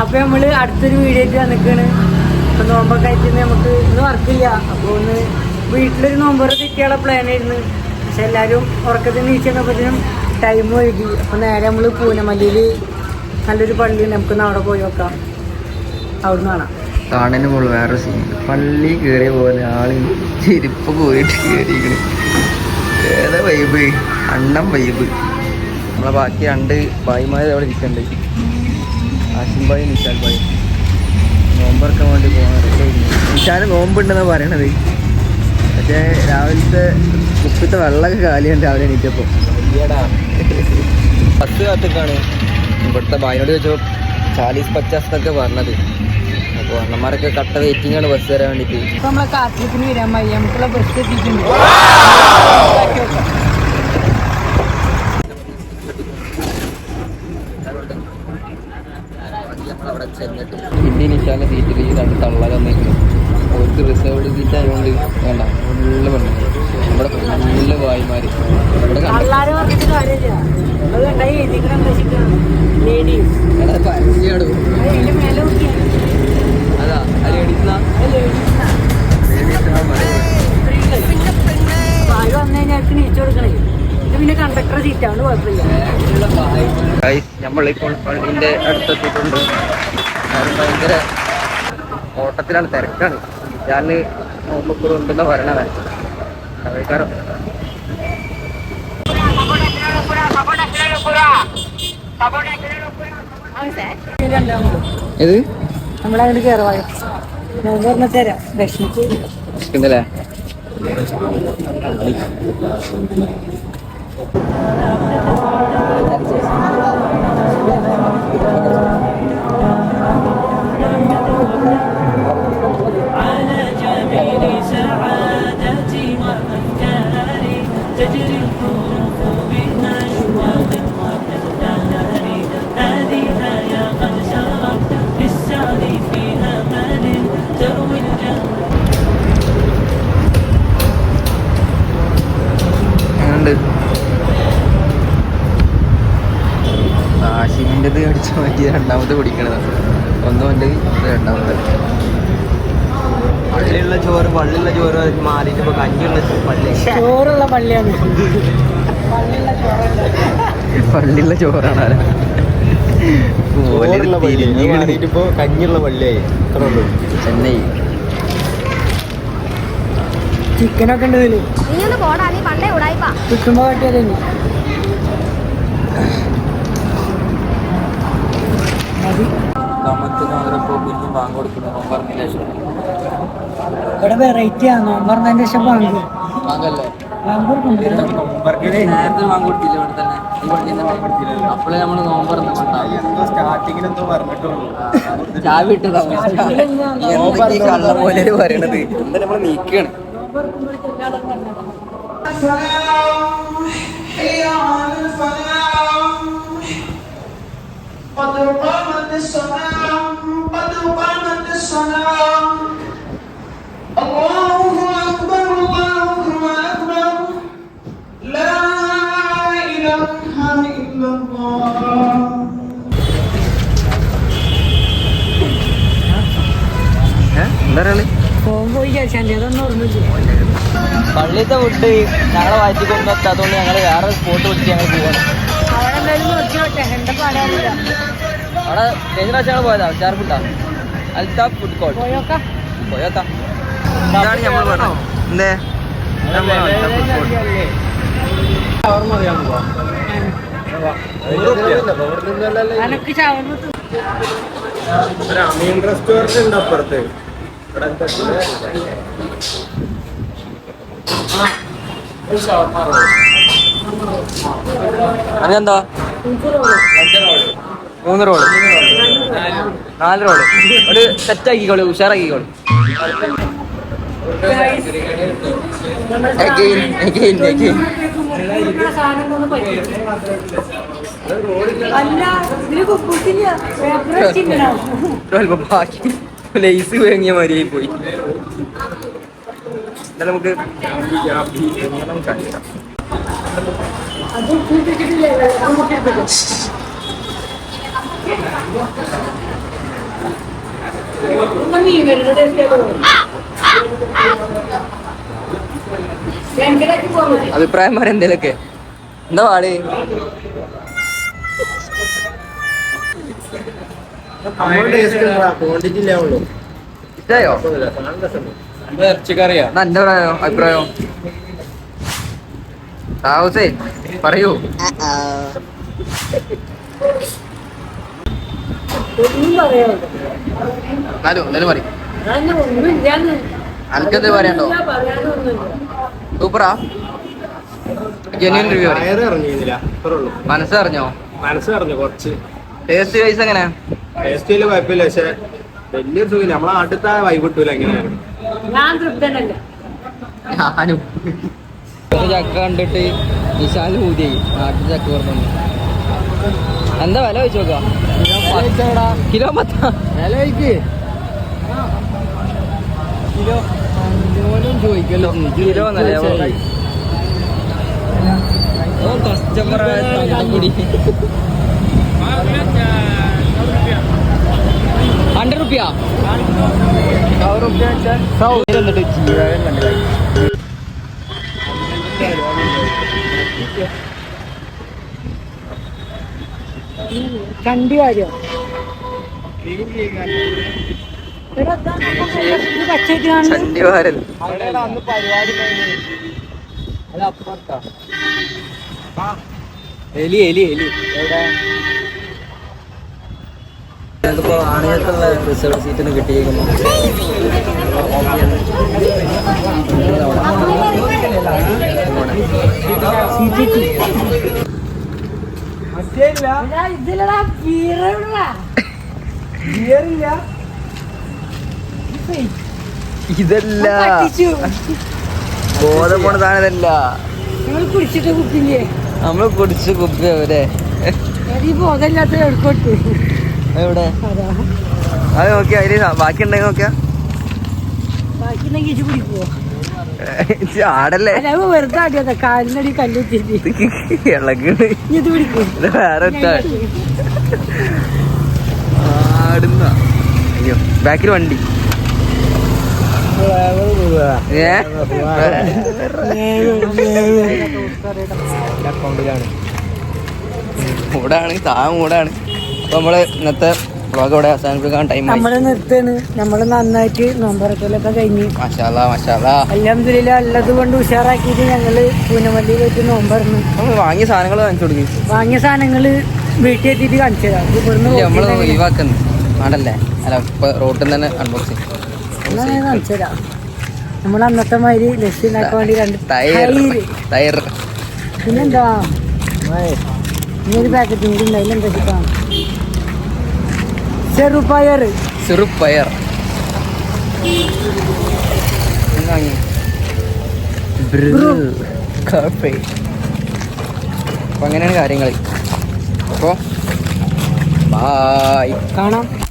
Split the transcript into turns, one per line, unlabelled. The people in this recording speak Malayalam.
അപ്പൊ നമ്മൾ അടുത്തൊരു വീഡിയോ ആയിട്ട് വന്നിക്കാണ്. അപ്പൊ നോമ്പൊക്കെ ആയിട്ട് നമുക്ക് ഇന്ന് വർക്കില്ല. അപ്പൊ ഒന്ന് വീട്ടിലൊരു നോമ്പൊക്കെ കിട്ടിയുള്ള പ്ലാൻ ആയിരുന്നു. പക്ഷെ എല്ലാരും ഉറക്കത്തിന് നീച്ച് ടൈം ഒഴുകി അപ്പൊ നേരെ നമ്മൾ പൂനമല്ലിയിൽ നല്ലൊരു പള്ളി നമുക്ക് അവിടെ പോയി നോക്കാം. അവിടുന്ന് കാണാം.
കാണുന്ന പോലെ വേറെ സീൻ പള്ളി കയറിയ പോലെ ആൾ ചെരുപ്പ് പോയിട്ട് കയറിയിരിക്കണ് ഏതാ വൈബ് അണ്ണം വൈബ് നമ്മളെ ബാക്കി രണ്ട് ഭായിമാർ അവിടെ ഇരിക്കണ്ട്. ആസിം ഭായി നിശാൽ ഭായി നോമ്പറക്കാൻ വേണ്ടി പോകാറുണ്ട് നിശാൽ നോമ്പുണ്ടെന്നാണ് പറയണത്. പക്ഷേ രാവിലത്തെ ഉപ്പിത്തെ വെള്ളമൊക്കെ കാലിയാണ് രാവിലെ എണീറ്റപ്പോൾ പത്ത് കാത്തേക്കാണ്. ഇവിടുത്തെ ഭായിനോട് ചോദിച്ചപ്പോൾ ചാലീസ് പച്ചാസ് എന്നൊക്കെ പറഞ്ഞത്. അപ്പോൾ അണ്ണന്മാരൊക്കെ കട്ട വെയിറ്റിംഗ് ആണ് ബസ് വരാൻ വേണ്ടിയിട്ട്
നമ്മളെ കാത്തിരിപ്പിന് വരാൻ മതി നമുക്കുള്ള ബസ് എത്തിയിട്ടുണ്ട്.
ഇന്ത്യൻ നിശാല സീറ്റിൽ ഈ രണ്ട് തള്ള തന്നേക്കുന്നു അവർക്ക് റിസർവ്ഡ് സീറ്റ് ആയതുകൊണ്ട് വേണ്ട ഫുള്ള് പെണ്ണു ഇവിടെ ഫുള്ള് ഭായിമാര്. ഇവിടെ
അത് ലേഡീസ് പിന്നെ കണ്ടക്ടർ സീറ്റാണ് കുഴപ്പമില്ല.
നമ്മളിപ്പോൾ പള്ളിന്റെ അടുത്തെത്തിയിട്ടുണ്ട്. ഭയങ്കര ഓട്ടത്തിലാണ് തിരക്കാണ്. ഞാൻ നോമ്പക്കൂർ ഉണ്ടെന്ന് പറയണത്. കഴിക്കാറ് ഇത്
تجري الحروف بأشواق وتزدهر هذه يا قد سرت بالسعي في أمل تروي الجنة
എങ്ങനുണ്ട് ആശിമിൻ്റെത് അടിച്ചു മാറ്റി രണ്ടാമത് പിടിക്കണത് ഒന്ന് കൊണ്ട് ഇത് രണ്ടാമത്
പള്ളിയുള്ള ചോറ് പള്ളിയുള്ള ചോറ് മാറിയിട്ട് ഇപ്പൊ കഞ്ഞിയുള്ള പള്ളി.
ചോറുള്ള പള്ളിയാണ്. പള്ളിയുള്ള
ചോറാണ്
ഇപ്പോ കഞ്ഞിയുള്ള പള്ളിയായി ഇത്രേ ഉള്ളൂ.
ചെന്നൈ.
ചിക്കനൊക്കെ ഉണ്ട്
ഇതിൽ.
കിട്ടുമ്പോ കാട്ടിയത്
അവരപ്പോൾ പിന്നെ വാങ്ങി കൊടുക്കുന്നു. പറഞ്ഞ ശേഷം.
ഇവിടെ വെറൈറ്റി ആണോ. നോമ്പർ ശേഷം വാങ്ങി
വാങ്ങല്ലേ
വാങ്ങി കൊടുക്കുന്നുണ്ട്.
നേരത്തെ വാങ്ങി കൊടുത്തില്ല ഇവിടെ തന്നെ. പള്ളിത്തെ ഫുഡ് ഞങ്ങളെ വായിച്ചു കൊണ്ടെത്താത്തതുകൊണ്ട് ഞങ്ങൾ വേറെ സ്പോട്ട് വിളിച്ച് ഞങ്ങൾ പോവാണ്.
അവിടെ
കഴിഞ്ഞ പ്രാവശ്യം ഞങ്ങൾ പോയതാ ചാർ ഫുഡാ അൽത്താഫ് ഫുഡ് കോർട്ട്
പോയോക്കാം.
ഇതാണ് നമ്മൾ പറഞ്ഞത്. എന്തേ?
റെസ്റ്റോറന്റ് ഉണ്ട് അപ്പുറത്ത്. ഇവിടെ
അങ്ങനെന്താ? മൂന്ന് റോൾ. നാല് റോൾ. ഒരു സെറ്റാക്കിക്കോളൂ ഉഷാറാക്കിക്കോളൂ. ബാക്കി. ലേസ് വാങ്ങിയ മാതിരിയായി പോയി എന്നാലും നമുക്ക് കാണിക്കാം അഭിപ്രായം പറയാ എന്തേലൊക്കെ എന്താ പാട് ഇഷ്ടായോ?
ഇറച്ചിക്കറിയാ?
എന്റെ അഭിപ്രായം അഭിപ്രായം? താവസേ പറയൂ. എന്നാലും എന്തായാലും പറയും. അനക്കെന്ത് പറയാണ്ടോ സൂപ്പറാ. ജെന്യൂൻ റിവ്യൂ മനസ്സറിഞ്ഞോ?
മനസ്സറിഞ്ഞു കുറച്ച്.
ടേസ്റ്റ് വൈസ് എങ്ങനെ
ടേസ്റ്റിൽ കുഴപ്പമില്ല പക്ഷെ വലിയൊരു സുഖമില്ല. നമ്മളെ അടുത്ത വൈബ് കിട്ടൂല എങ്ങനെയാണ്
ഞാൻ തൃപ്തനല്ല.
ഞാനും. ചക്ക കണ്ടിട്ട് വിശാൽ ഊതി. നാട്ടിൽ ചക്ക പറഞ്ഞു എന്താ വില വെച്ച് നോക്കാം. കിലോ പത്ത. വില വയ്ക്ക് കിലോ ചോദിക്കല്ലോ. കിലോ എന്നല്ലേ കസ്റ്റമർ കൂടി ഹൺഡ്രഡ് റുപ്യ. കണ്ടു
കണ്ടി കാര്യം പച്ചയ്ക്ക് കാണുന്നു
ചണ്ടിവാരൻ. എലി എലി എലി. ഞങ്ങൾക്കിപ്പോ ആണയത്തുള്ള റിസർവ് സീറ്റിന് കിട്ടിയിരിക്കുന്നു. ഇതല്ല. ബോധം പോണ ഇതല്ല.
നിങ്ങൾ കുടിച്ചിട്ട് കുപ്പില്ലേ?
നമ്മൾ കുടിച്ച്
ബോധമില്ലാത്ത എടുക്കോട്ട്
എവിടെ?
അതാ.
നോക്കിയാ അതിൽ ബാക്കി ഉണ്ടെങ്കിൽ നോക്കിയാ. ആടല്ലേ?
വെറുതെ കാലിനടി
ഇളകണ് വേറെ ആടുന്ന. അയ്യോ ബാക്കിൽ വണ്ടി. മൂടാണ് താ മൂടാണ് അപ്പൊ നമ്മൾ ഇന്നത്തെ വ്ളോഗ് ഇവിടെ അവസാനിപ്പിക്കാൻ ടൈം ആയി.
നമ്മൾ നിർത്തേണ് നമ്മൾ നന്നായിട്ട് നോമ്പറക്കലൊക്കെ കഴിഞ്ഞ്.
മഷാല മഷാല
അലഹമില്ല ഉള്ളത് കൊണ്ട് ഉഷാറാക്കിയിട്ട് ഞങ്ങൾ പൂനമല്ലി പോയിട്ട് നോമ്പറന്ന്.
നമ്മൾ വാങ്ങിയ സാധനങ്ങൾ കാണിച്ചു കൊടുക്കും.
വാങ്ങിയ സാധനങ്ങൾ വീട്ടിൽ എത്തിയിട്ട് കാണിച്ചു തരാം. ഇവിടുന്ന്
ഒഴിവാക്കുന്നു. ആണല്ലേ അല്ല ഇപ്പൊ റോട്ടിൽ തന്നെ അൺബോക്സിങ്
കാണിച്ചു തരാം. നമ്മൾ അന്നത്തെ മാതിരി ലസ്സി വേണ്ടി രണ്ട്
ടയർ
തൈര്.
ടയർ
പിന്നെന്താ? ഇനി ഒരു പാക്കറ്റ് കൂടി ഉണ്ടായില്ല അതിലെന്താ ചെറുപയർ.
കാപ്പി. അപ്പൊ അങ്ങനെയാണ് കാര്യങ്ങൾ അപ്പോ ബായ്
കാണാം.